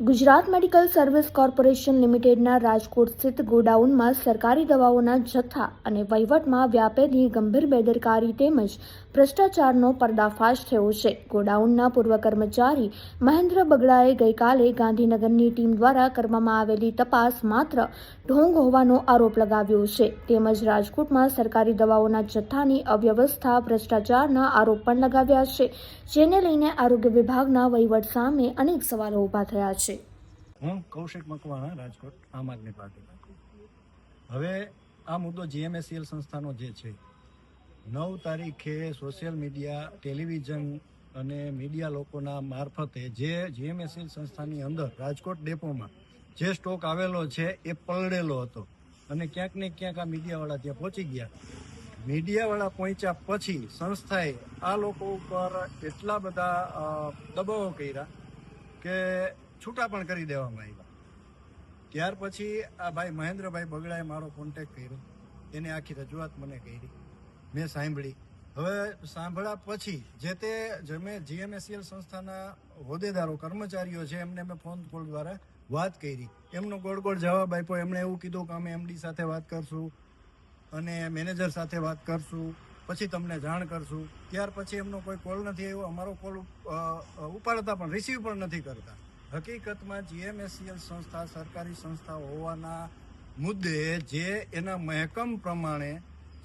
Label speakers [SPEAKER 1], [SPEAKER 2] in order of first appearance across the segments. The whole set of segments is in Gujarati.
[SPEAKER 1] ગુજરાત મેડિકલ સર્વિસ કોર્પોરેશન લિમિટેડના રાજકોટ સ્થિત ગોડાઉનમાં સરકારી દવાઓના જથ્થા અને વહીવટમાં વ્યાપેલી ગંભીર બેદરકારી તેમજ ભ્રષ્ટાચારનો પર્દાફાશ થયો છે. ગોડાઉનના પૂર્વ કર્મચારી મહેન્દ્ર બગડાએ ગઈકાલે ગાંધીનગરની ટીમ દ્વારા કરવામાં આવેલી તપાસ માત્ર ઢોંગ હોવાનો આરોપ લગાવ્યો છે. તેમજ રાજકોટમાં સરકારી દવાઓના જથ્થાની અવ્યવસ્થા ભ્રષ્ટાચારના આરોપ પણ લગાવ્યા છે, જેને લઈને આરોગ્ય વિભાગના વહીવટ સામે અનેક સવાલો ઊભા થયા છે.
[SPEAKER 2] હું કૌશિક મકવાણા, રાજકોટ, આમ આદમી પાર્ટી હવે આ મુદ્દો જીએમએસસીએલ સંસ્થાનો જે છે, નવ તારીખે સોશિયલ મીડિયા ટેલિવિઝન અને મીડિયા લોકોના મારફતે જે જીએમએસસીએલ સંસ્થાની અંદર રાજકોટ ડેપોમાં જે સ્ટોક આવેલો છે એ પલળેલો હતો. અને ક્યાંક ને ક્યાંક આ મીડિયાવાળા ત્યાં પહોંચી ગયા. મીડિયાવાળા પહોંચ્યા પછી સંસ્થાએ આ લોકો ઉપર એટલા બધા દબાવો કર્યા કે છૂટા પણ કરી દેવામાં આવ્યા ત્યાર પછી આ ભાઈ મહેન્દ્રભાઈ બગડાએ મારો કોન્ટેક્ટ કર્યો. એને આખી રજૂઆત મને કરી. મેં સાંભળી. હવે સાંભળ્યા પછી જે તે જમે જીએમએસસીએલ સંસ્થાના હોદ્દેદારો, કર્મચારીઓ છે એમને મેં ફોન કોલ દ્વારા વાત કરી, એમનો ગોળ ગોળ જવાબ આપ્યો. એમણે એવું કીધું કે અમે એમડી સાથે વાત કરશું અને મેનેજર સાથે વાત કરશું, પછી તમને જાણ કરશું. ત્યાર પછી એમનો કોઈ કોલ નથી આવ્યો. અમારો કોલ ઉપાડતા પણ રિસીવ પણ નથી કરતા. હકીકતમાં જીએમએસસીએલ સંસ્થા સરકારી સંસ્થા હોવાના મુદ્દે જે એના મહેકમ પ્રમાણે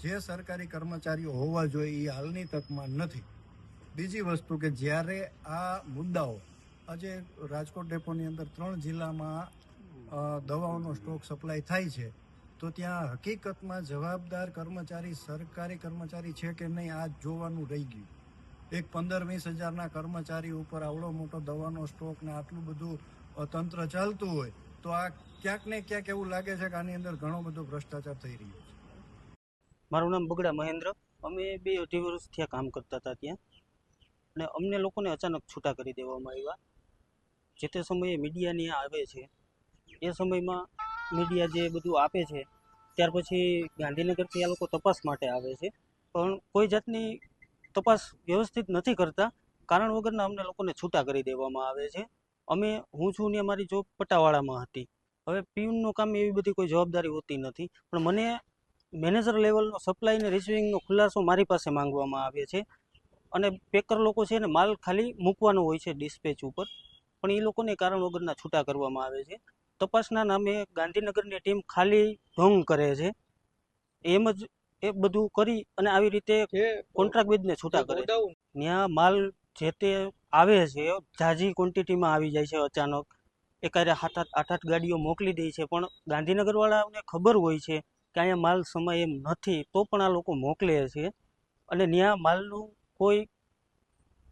[SPEAKER 2] જે સરકારી કર્મચારીઓ હોવા જોઈએ એ હાલની તકમાં નથી. બીજી વસ્તુ કે જ્યારે આ મુદ્દાઓ આજે રાજકોટ ડેપોની અંદર ત્રણ જિલ્લામાં દવાઓનો સ્ટોક સપ્લાય થાય છે, તો ત્યાં હકીકતમાં જવાબદાર કર્મચારી, સરકારી કર્મચારી છે કે નહીં આ જોવાનું રહી ગયું. એક પંદર વીસ હજારના કર્મચારી ઉપર આવડો મોટો દવાનો સ્ટોક ને આટલું બધું તંત્ર ચાલતું હોય, તો આ ક્યાંક ને ક્યાંક એવું લાગે છે કે આની અંદર ઘણો બધો ભ્રષ્ટાચાર થઈ રહ્યો છે.
[SPEAKER 3] મારું નામ બગડા મહેન્દ્ર. અમે બે અઢી વર્ષ થયા કામ કરતા હતા ત્યાં. અને અમને લોકોને અચાનક છૂટા કરી દેવામાં આવ્યા. જે તે સમયે મીડિયાની આવે છે, એ સમયમાં મીડિયા જે બધું આપે છે, ત્યાર પછી ગાંધીનગરથી આ લોકો તપાસ માટે આવે છે. પણ કોઈ જાતની તપાસ વ્યવસ્થિત નથી કરતા. કારણ વગરના અમને લોકોને છૂટા કરી દેવામાં આવે છે. અમે, હું છું ને અમારી જોબ પટાવાળામાં હતી. હવે પીયુનનું કામ એવી બધી કોઈ જવાબદારી હોતી નથી. પણ મને મેનેજર લેવલનો સપ્લાય ને રિસીવિંગનો ખુલાસો મારી પાસે માંગવામાં આવે છે. અને પેકર લોકો છે ને માલ ખાલી મૂકવાનો હોય છે ડિસ્પેચ ઉપર. પણ એ લોકોને કારણ વગરના છૂટા કરવામાં આવે છે. તપાસના નામે ગાંધીનગરની ટીમ ખાલી ઢોંગ કરે છે. એમ જ એ બધું કરી અને આવી રીતે કોન્ટ્રાક્ટ બેઝને છૂટા કરે. ત્યાં માલ જે તે આવે છે ઝાઝી ક્વોન્ટિટીમાં આવી જાય છે અચાનક. એકારે આઠ આઠ આઠ આઠ ગાડીઓ મોકલી દે છે પણ ગાંધીનગરવાળાને ખબર હોય છે કે અહીંયા માલ સમય એમ નથી તો પણ આ લોકો મોકલે છે. અને ત્યાં માલનું કોઈ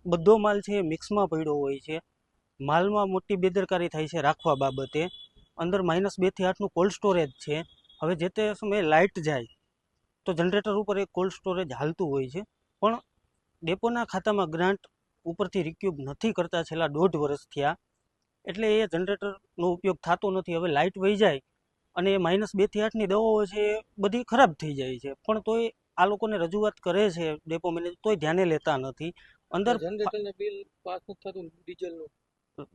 [SPEAKER 3] બધો માલ છે એ મિક્સમાં પડ્યો હોય છે. માલમાં મોટી બેદરકારી થાય છે રાખવા બાબતે. અંદર માઇનસ બેથી આઠનું કોલ્ડ સ્ટોરેજ છે. હવે જે તે સમયે લાઇટ જાય તો જનરેટર ઉપર એક કોલ્ડ સ્ટોરેજ હાલતું હોય છે. પણ ડેપોના ખાતામાં ગ્રાન્ટ ઉપરથી રિક્યુબ નથી કરતા છેલ્લા દોઢ વર્ષ થયા. એટલે એ જનરેટરનો ઉપયોગ થતો નથી. હવે લાઇટ વહી જાય અને એ માઇનસ બેથી આઠની દવાઓ છે એ બધી ખરાબ થઈ જાય છે. પણ તોય આ લોકોને રજૂઆત કરે છે ડેપો મેનેજર તોય ધ્યાને લેતા નથી. અંદર
[SPEAKER 4] બિલ પાસ થઈ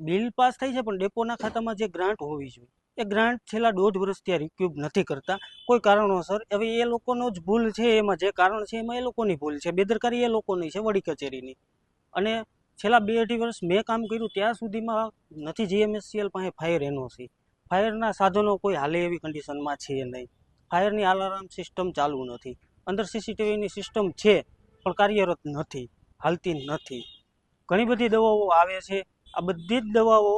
[SPEAKER 3] બિલ પાસ થાય છે પણ ડેપોના ખાતામાં જે ગ્રાન્ટ હોવી જોઈએ. એ ગ્રાન્ટ છેલ્લા દોઢ વર્ષ ત્યાં રિક્યુબ નથી કરતા. કોઈ કારણોસર, હવે એ લોકોનો જ ભૂલ છે એમાં. જે કારણ છે એમાં એ લોકોની ભૂલ છે. બેદરકારી એ લોકોની છે, વડી કચેરીની. અને છેલ્લા બે અઢી વર્ષ મેં કામ કર્યું ત્યાં સુધીમાં નથી જીએમએસસીએલ પાસે ફાયર એનઓસી ફાયરના સાધનો કોઈ હાલે એવી કન્ડિશનમાં છે નહીં. ફાયરની અલાર્મ સિસ્ટમ ચાલુ નથી. અંદર સીસીટીવીની સિસ્ટમ છે, પણ કાર્યરત નથી, હાલતી નથી. ઘણી બધી દવાઓ આવે છે. આ બધી જ દવાઓ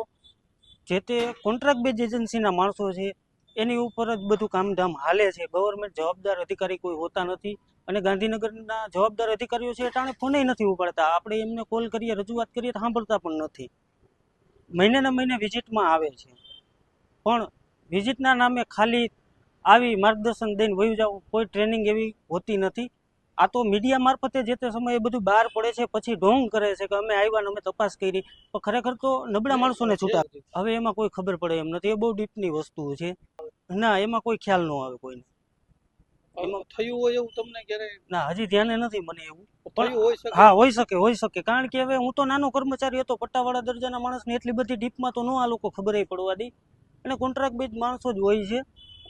[SPEAKER 3] જે તે કોન્ટ્રાક્ટ બેઝ એજન્સીના માણસો છે, એની ઉપર જ બધું કામધામ હાલે છે. ગવર્મેન્ટ જવાબદાર અધિકારી કોઈ હોતા નથી અને ગાંધીનગરના જવાબદાર અધિકારીઓ છે ટાણે ફોને નથી ઉપાડતા. આપણે એમને કોલ કરીએ, રજૂઆત કરીએ તો સાંભળતા પણ નથી. મહિને મહિને વિઝિટમાં આવે છે. પણ વિઝિટના નામે ખાલી આવી માર્ગદર્શન દઈને વયું જવું, કોઈ ટ્રેનિંગ એવી હોતી નથી. આ તો મીડિયા મારફતે જે તે સમયે બધું બહાર પડે છે પછી ઢોંગ કરે છે કે અમે આવ્યા ને અમે તપાસ કરી પણ ખરેખર તો નબળા માણસોને છૂટા. હવે એમાં કોઈ ખબર પડે એમ નથી. એ બહુ ડીપની વસ્તુ છે. ના એમાં કોઈ ખ્યાલ ન આવે કોઈને. એમાં-
[SPEAKER 4] થયું હોય એવું તમને ક્યારે?
[SPEAKER 3] ના હજી ધ્યાને નથી મને એવું.
[SPEAKER 4] થયું હોય શકે?
[SPEAKER 3] હા હોઈ શકે હોઈ શકે. કારણ કે હવે હું તો નાનો કર્મચારી હતો પટ્ટાવાળા દરજાના માણસને એટલી બધી ડીપમાં તો ન આ લોકો ખબર પડવા દે. અને કોન્ટ્રાક્ટ બેઝ માણસો જ હોય છે.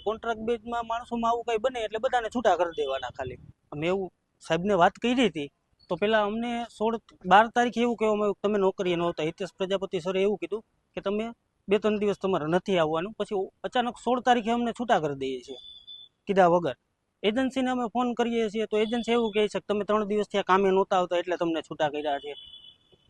[SPEAKER 3] કોન્ટ્રાક્ટ બેઝમાં માણસોમાં આવું કંઈ બને એટલે બધાને છૂટા કરી દેવાના ખાલી. અમે એવું. સાહેબને વાત કરી હતી, તો પહેલાં અમને સોળ, બાર તારીખે એવું કહેવામાં આવ્યું તમે નોકરીએ નહોતા હિતેશ પ્રજાપતિ સરે એવું કીધું કે તમે બે ત્રણ દિવસ તમારે નથી આવવાનું, પછી અચાનક સોળ તારીખે અમને છૂટા કરી દઈએ છીએ, કીધા વગર. એજન્સીને અમે ફોન કરીએ છીએ, તો એજન્સી એવું કહે છે કે તમે ત્રણ દિવસથી આ કામે નહોતા આવતા એટલે તમને છૂટા કર્યા છે.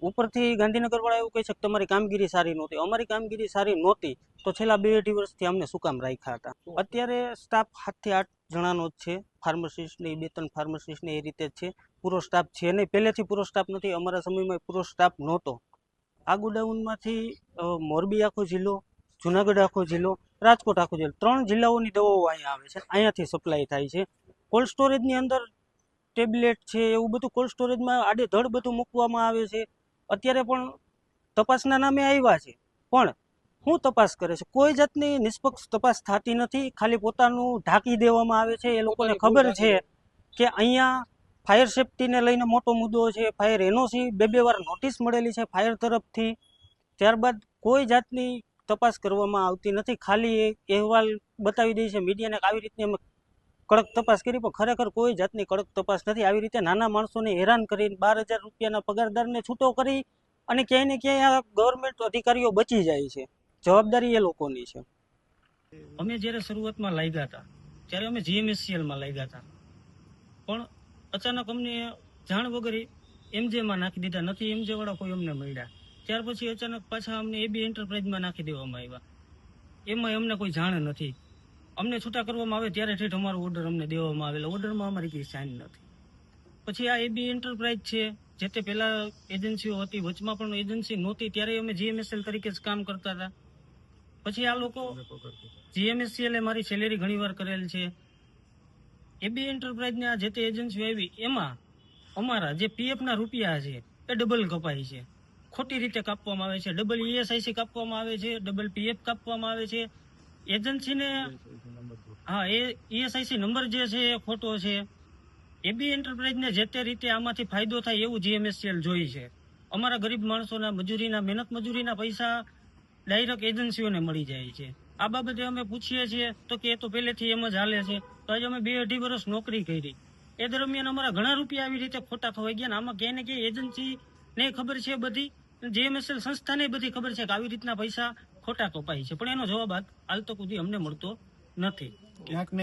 [SPEAKER 3] ઉપરથી ગાંધીનગરવાળા એવું કહે કે તમારી કામગીરી સારી નહોતી. અમારી કામગીરી સારી નહોતી તો છેલ્લા બે અઢી વર્ષથી અમને શું કામ રાખ્યા હતા? અત્યારે સ્ટાફ સાતથી આઠ જણાનો જ છે. ફાર્મસિસ્ટ ને બે ત્રણ ફાર્મસિસ્ટ ને એ રીતે જ છે. પૂરો સ્ટાફ છે નહીં. પહેલેથી પૂરો સ્ટાફ નથી. અમારા સમયમાં પૂરો સ્ટાફ નહોતો. આ ગોડાઉનમાંથી મોરબી આખો જિલ્લો, જુનાગઢ આખો જિલ્લો, રાજકોટ આખો જિલ્લો, ત્રણ જિલ્લાઓની દવાઓ અહીંયા આવે છે. અહીંયાથી સપ્લાય થાય છે. કોલ્ડ સ્ટોરેજની અંદર ટેબ્લેટ છે, એવું બધું કોલ્ડ સ્ટોરેજમાં આડેધડ બધું મૂકવામાં આવે છે. અત્યારે પણ તપાસના નામે આવ્યા છે. પણ શું તપાસ કરે છે? કોઈ જાતની નિષ્પક્ષ તપાસ થતી નથી. ખાલી પોતાનું ઢાંકી દેવામાં આવે છે. એ લોકોને ખબર છે કે અહીંયા ફાયર સેફટીને લઈને મોટો મુદ્દો છે. ફાયર એનઓસી બે બે વાર નોટિસ મળેલી છે ફાયર તરફથી. ત્યારબાદ કોઈ જાતની તપાસ કરવામાં આવતી નથી. ખાલી એ અહેવાલ બતાવી દે છે. મીડિયાને આવી રીતની અમે કડક તપાસ કરી, પણ ખરેખર કોઈ જાતની કડક તપાસ નથી. આવી રીતે નાના માણસોને હેરાન કરીને બાર હજાર રૂપિયાના પગારદારને છૂટો કરી અને ક્યાંય ને ક્યાંય આ ગવર્મેન્ટ અધિકારીઓ બચી જાય છે. જવાબદારી એ લોકોની છે. અમે જ્યારે શરૂઆતમાં લાગ્યા હતા, ત્યારે અમે જીએમએસસીએલમાં લાગ્યા હતા. પણ અચાનક અમને જાણ વગર એમજેમાં નાખી દીધા. નથી એમજેવાળા કોઈ અમને મળ્યા. ત્યાર પછી અચાનક પાછા અમને એબી એન્ટરપ્રાઇઝમાં નાખી દેવામાં આવ્યા. એમાં અમને કોઈ જાણ નથી. અમને છૂટા કરવામાં આવે ત્યારે ઠેઠ અમારો ઓર્ડર અમને દેવામાં આવેલો. ઓર્ડરમાં અમારી કંઈ સાઇન નથી. પછી આ એબી એન્ટરપ્રાઇઝ છે જે તે પહેલાં એજન્સીઓ હતી વચમાં પણ એજન્સી નહોતી ત્યારે અમે જીએમએસએલ તરીકે જ કામ કરતા હતા. પછી આ લોકો જીએમએસસીએલ એ મારી સેલેરી ઘણીવાર કરેલ છે. એબી એન્ટરપ્રાઇઝની આ જે તે એજન્સીઓ આવી એમાં અમારા જે પીએફના રૂપિયા છે એ ડબલ કપાય છે. ખોટી રીતે કાપવામાં આવે છે. ડબલ ઈએસઆઈસી કાપવામાં આવે છે ડબલ પીએફ કાપવામાં આવે છે. એજન્સીને હા, એ ઈએસઆઈસી નંબર જે છે, એ ખોટો છે. એબી એન્ટરપ્રાઇઝને જે તે રીતે આમાંથી ફાયદો થાય એવું જીએમએસસીએલ જોઈ છે. અમારા ગરીબ માણસોના મજૂરીના, મહેનત મજૂરીના પૈસા ડાયરેક્ટ એજન્સીઓને મળી જાય છે. આ બાબતે અમે પૂછીએ છીએ, તો કે એ તો પહેલેથી એમ જ હાલે છે. તો આજે અમે બે અઢી વર્ષ નોકરી કરી. એ દરમિયાન અમારા ઘણા રૂપિયા આવી રીતે ખોટા ખવાઈ ગયા આમાં ક્યાંય ને ક્યાંય એજન્સી ને ખબર છે બધી. જીએમએસએલ સંસ્થાને બધી ખબર છે કે આવી રીતના પૈસા ખોટા કપાય છે. પણ એનો જવાબ હાલ તો સુધી અમને મળતો નથી.
[SPEAKER 2] ક્યાંક ને